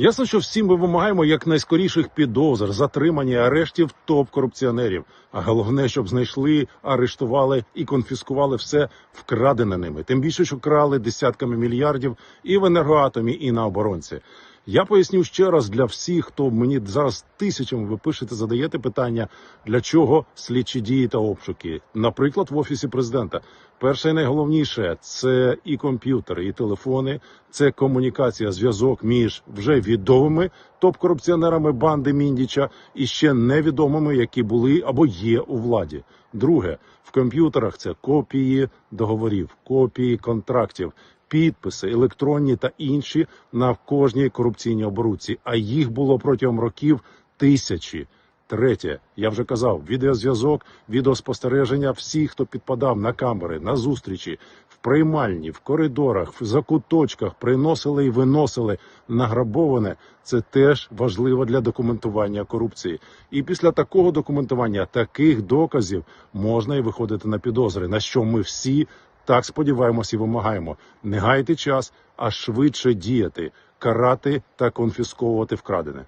Ясно, що всім ми вимагаємо якнайскоріших підозр, затримання, арештів топ-корупціонерів. А головне, щоб знайшли, арештували і конфіскували все вкрадене ними. Тим більше, що крали десятками мільярдів і в енергоатомі, і на оборонці. Я поясню ще раз для всіх, хто мені зараз тисячами ви пишете, задаєте питання, для чого слідчі дії та обшуки. Наприклад, в офісі президента. Перше і найголовніше це і комп'ютери, і телефони, це комунікація, зв'язок між вже відомими топ-корупціонерами банди Міндіча і ще невідомими, які були або є у владі. Друге, в комп'ютерах це копії договорів, копії контрактів, підписи, електронні та інші на кожній корупційній оборудці. А їх було протягом років тисячі. Третє, я вже казав, відеозв'язок, відеоспостереження всіх, хто підпадав на камери, на зустрічі, в приймальні, в коридорах, в закуточках, приносили і виносили награбоване. Це теж важливо для документування корупції. І після такого документування, таких доказів можна і виходити на підозри, на що ми всі так сподіваємося і вимагаємо. Не гайте час, а швидше діяти, карати та конфісковувати вкрадене.